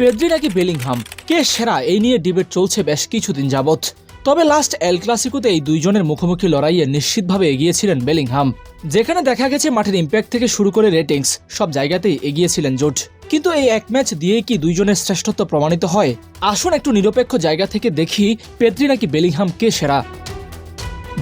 Pedri নাকি Bellingham? কে সেরা? এই নিয়ে ডিবেট চলছে বেশ কিছুদিন যাবৎ। তবে লাস্ট এল ক্লাসিকোতে এই দুইজনের মুখোমুখি লড়াইয়ে নিশ্চিতভাবে এগিয়েছিলেন বেলিংহাম, যেখানে দেখা গেছে মাঠের ইম্প্যাক্ট থেকে শুরু করে রেটিংস সব জায়গাতেই এগিয়েছিলেন জোট। কিন্তু এই এক ম্যাচ দিয়েই কি দুইজনের শ্রেষ্ঠত্ব প্রমাণিত হয়? আসুন একটু নিরপেক্ষ জায়গা থেকে দেখি পেদ্রি নাকি বেলিংহাম কে সেরা।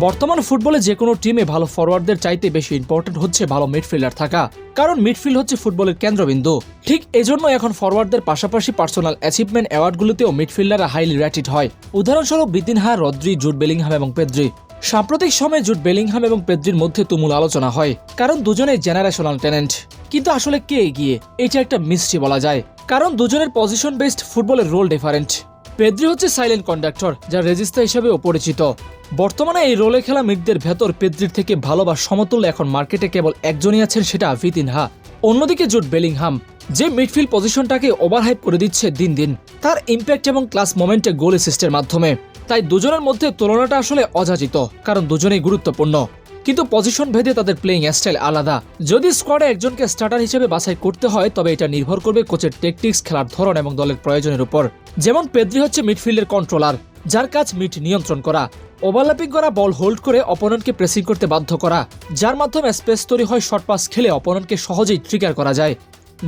বর্তমান ফুটবলে যে কোনো টিমে ভালো ফরওয়ার্ডদের চাইতে বেশি ইম্পর্টেন্ট হচ্ছে ভালো মিডফিল্ডার থাকা। কারণ মিডফিল্ড হচ্ছে ফুটবলের কেন্দ্রবিন্দু। ঠিক এজন্য এখন ফরওয়ার্ডদের পাশাপাশি পার্সোনাল অ্যাচিভমেন্ট অ্যাওয়ার্ডগুলোতেও মিডফিল্ডাররা হাইলি র্যাটেড হয়। উদাহরণস্বরূপ বিতিনহা রদ্রি, জুট বেলিংহাম এবং পেদ্রি। সাম্প্রতিক সময়ে জুট বেলিংহাম এবং পেদ্রির মধ্যে তুমুল আলোচনা হয়, কারণ দুজনেই জেনারেশনাল ট্যালেন্ট কিন্তু আসলে কে এগিয়ে? এটা একটা মিষ্টি বলা যায়। কারণ দুজনের পজিশন বেসড ফুটবলের রোল ডিফারেন্ট পেদ্রি হচ্ছে সাইলেন্ট কন্ডাক্টর যা রেজিস্তা হিসেবেও পরিচিত। বর্তমানে এই রোলে খেলা মিডদের ভেতর পেদ্রির থেকে ভালো বা সমতুল্য এখন মার্কেটে কেবল একজনই আছেন সেটা ভিতিনহা অন্যদিকে জুট বেলিংহাম, যে মিডফিল্ড পজিশনটাকে ওভারহাইপ করে দিচ্ছে দিন দিন, তার ইম্প্যাক্ট এবং ক্লাস মোমেন্টে গোল অ্যাসিস্টের মাধ্যমে। তাই দুজনের মধ্যে তুলনাটা আসলে অযাচিত, কারণ দুজনেই গুরুত্বপূর্ণ। কিন্তু পজিশন ভেদে তাদের প্লেইং স্টাইল আলাদা। যদি স্কোয়াডে একজনকে স্টার্টার হিসেবে বাছাই করতে হয়, তবে এটা নির্ভর করবে কোচের টেকটিক্স খেলার ধরন এবং দলের প্রয়োজনের উপর। যেমন পেদ্রি হচ্ছে মিডফিল্ডের কন্ট্রোলার যার কাজ মিড নিয়ন্ত্রণ করা। ওভারল্যাপিং করা বল হোল্ড করে অপোনেন্টকে প্রেসিং করতে বাধ্য করা, যার মাধ্যমে স্পেস তৈরি হয় শর্ট পাস খেলে অপোনেন্টকে সহজেই ট্রিগার করা যায়,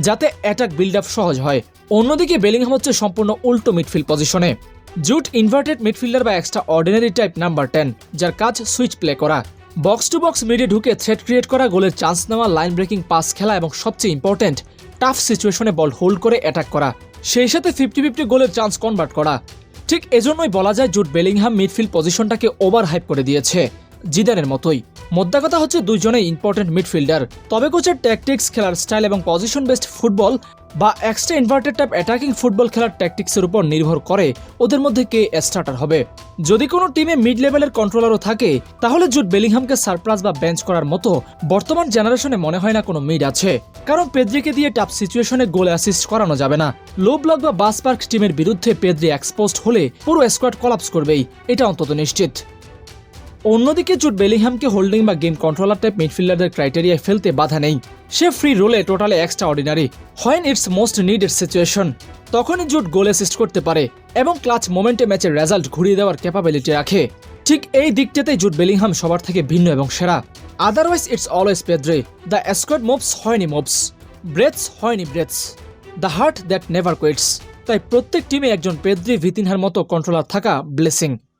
যাতে অ্যাটাক বিল্ড আপ সহজ হয়। অন্যদিকে বেলিংহাম হচ্ছে সম্পূর্ণ উল্টো মিডফিল্ড পজিশনে জুট ইনভার্টেড মিডফিল্ডার বা extraordinary type number ten যার কাজ সুইচ প্লে করা। বক্স টু বক্স মিডে ঢুকে থ্রেট ক্রিয়েট করা গোলের চান্স নেওয়া লাইন ব্রেকিং পাস খেলা এবং সবচেয়ে ইম্পর্টেন্ট টাফ সিচুয়েশনে বল হোল্ড করে অ্যাটাক করা। সেই সাথে ফিফটি ফিফটি গোলের চান্স কনভার্ট করা। ঠিক এজন্যই বলা যায় জুট বেলিংহাম মিডফিল্ড পজিশনটাকে ওভার হাইপ করে দিয়েছে। জিদানের মতোই। মোদ্দা কথা হচ্ছে দুইজনেই ইম্পর্টেন্ট মিডফিল্ডার তবে কোচের ট্যাকটিক্স খেলার স্টাইল এবং পজিশন বেসড ফুটবল বা extra inverted type attacking football খেলার ট্যাকটিক্সের উপর নির্ভর করে ওদের মধ্যে কে স্টার্টার হবে। যদি কোনো টিমে মিড লেভেলের কন্ট্রোলারও থাকে, তাহলে জুট বেলিংহামকে সারপ্রাইজ বা বেঞ্চ করার মতো বর্তমান জেনারেশনে মনে হয় না কোনো মিড আছে। কারণ পেদ্রিকে দিয়ে টাপ সিচুয়েশনে গোল অ্যাসিস্ট করানো যাবে না। লো ব্লক বা বাস পার্ক টিমের বিরুদ্ধে পেদ্রি এক্সপোজড হলে পুরো স্কোয়াড কলাপস করবেই। এটা অন্তত নিশ্চিত। অন্যদিকে জুট বেলিংহামকে হোল্ডিং বা গেম কন্ট্রোলার টাইপ মিডফিল্ডারদের ক্রাইটেরিয়ায় ফেলতে বাধা নেই। সে free রোলে totally extraordinary when it's most needed situation তখনই জুট গোল অ্যাসিস্ট করতে পারে এবং ক্লাচ মোমেন্টে ম্যাচের রেজাল্ট ঘুরিয়ে দেওয়ার ক্যাপাবিলিটি রাখে। ঠিক এই দিকটাতেই জুট বেলিংহাম সবার থেকে ভিন্ন এবং সেরা। Otherwise it's always Pedri the squad moves how he moves breathes how he breathes the heart that never quits তাই প্রত্যেক টিমে একজন পেদ্রি ভিতিনহার মতো কন্ট্রোলার থাকা ব্লেসিং